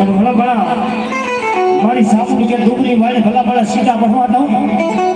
અને ભલા ભલા મારી સાપુડી કે ડુંગળી વાળી ભલા ભલા સીધા ભણવા દઉં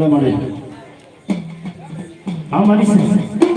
ભલામણે આ મારી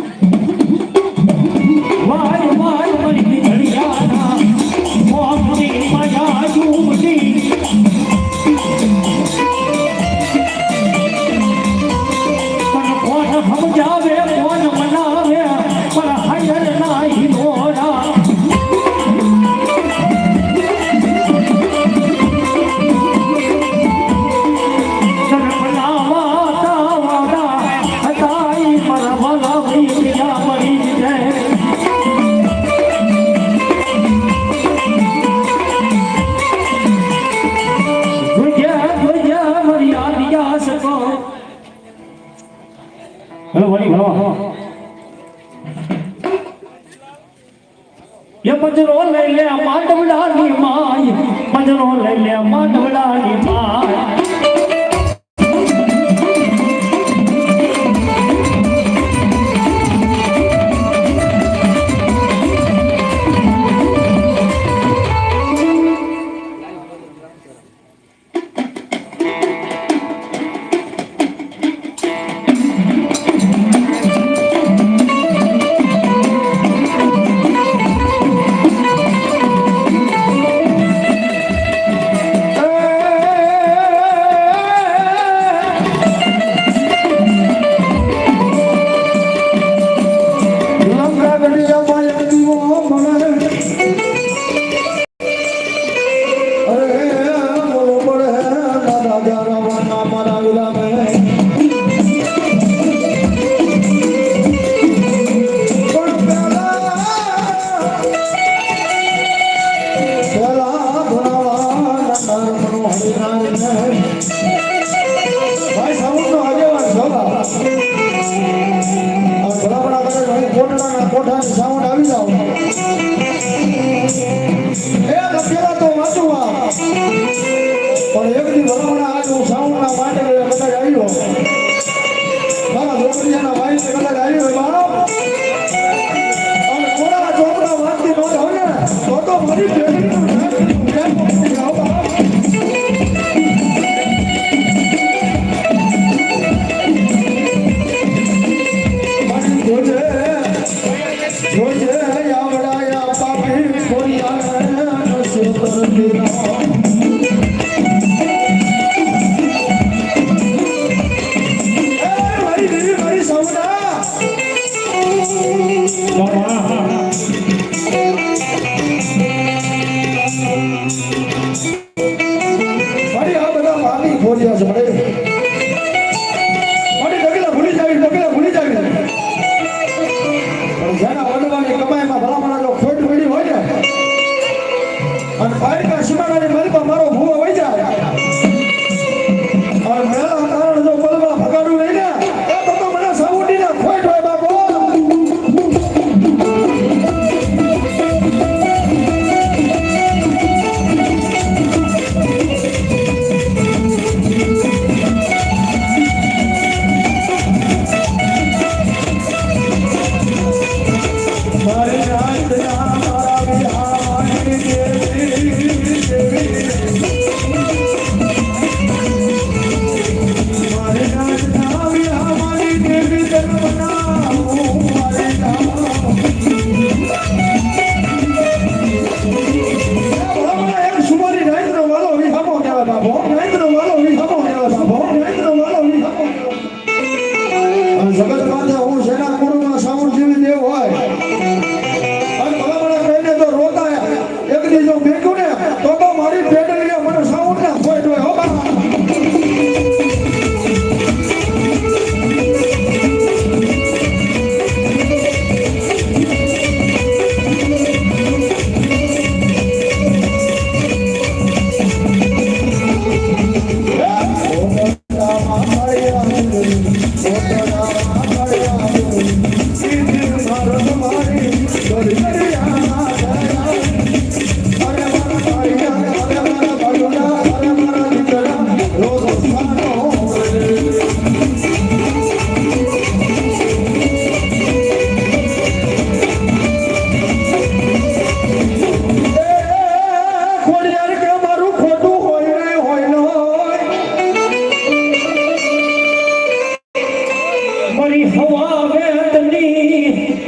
I'm no, no, no, no, no, no, no, અને પાલિકા સીમાડાની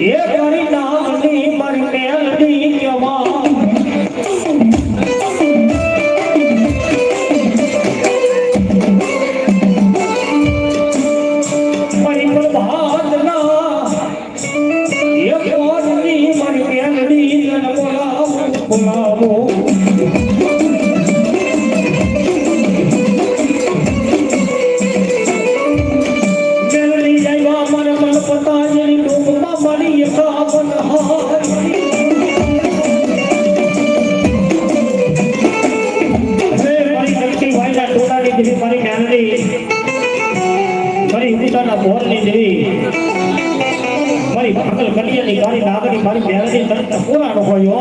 ये करी नाम જેવી મારી જ્ઞાનની, મારી ઉપિતાના મોહનની જેવી, મારી ભાગલ કલિયાની મારી નાગરી મારી જ્ઞાનની તરત પૂરાણ હોય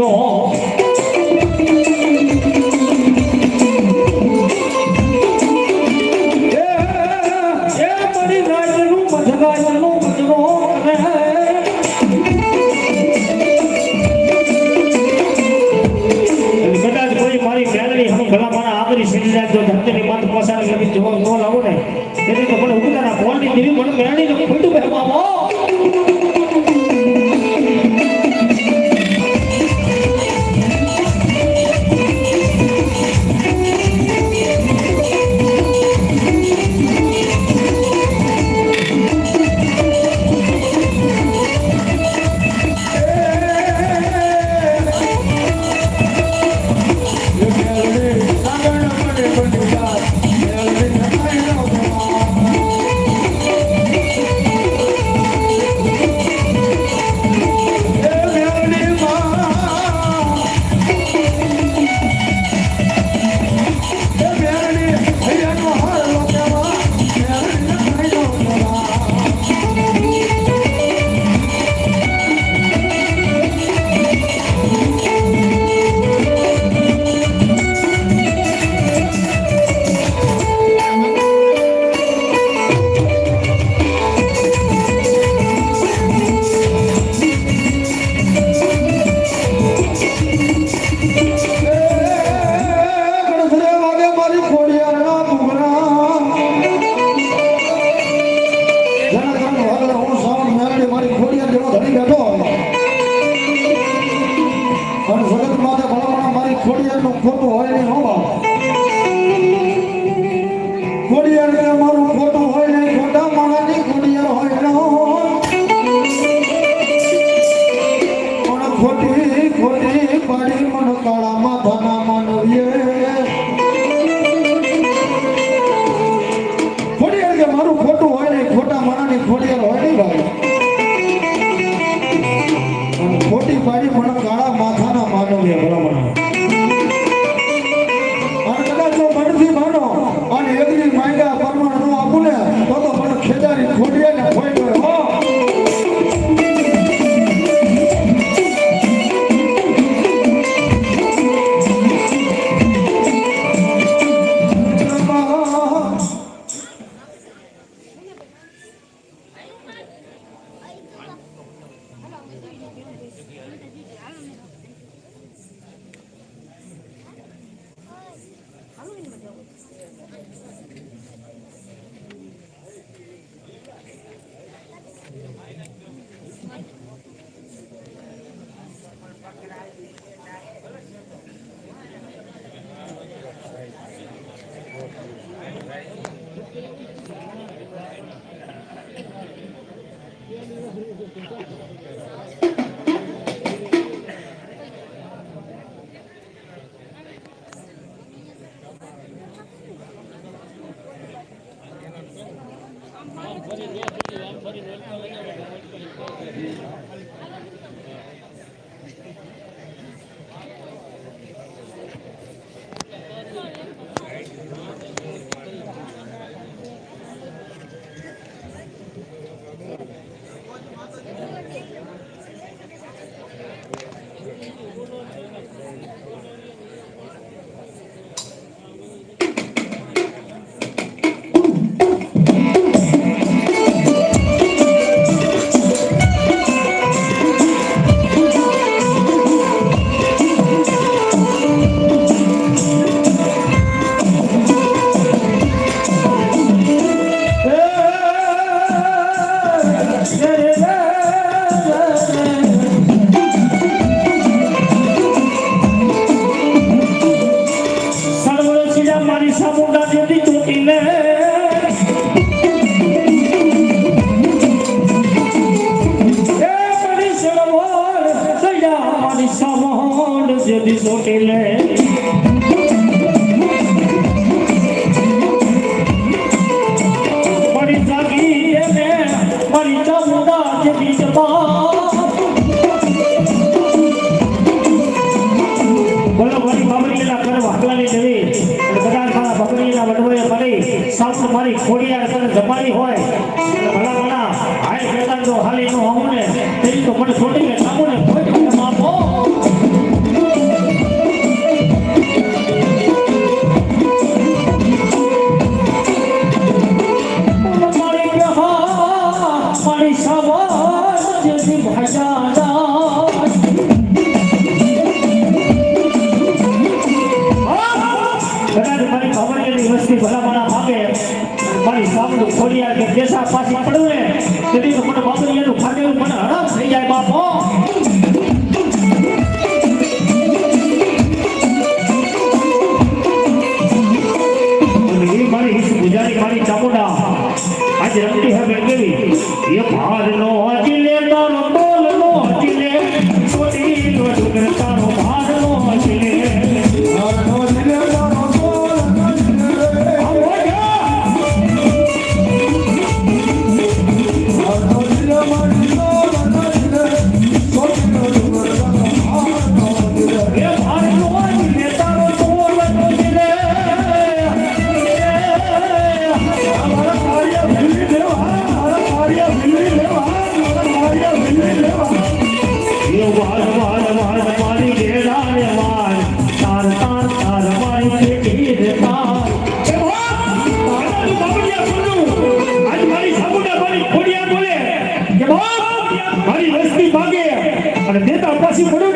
ભાગલ আমার সমহন যদি জটিলে મારી વસ્તી ભાગે. અને દેતા પાછી પડે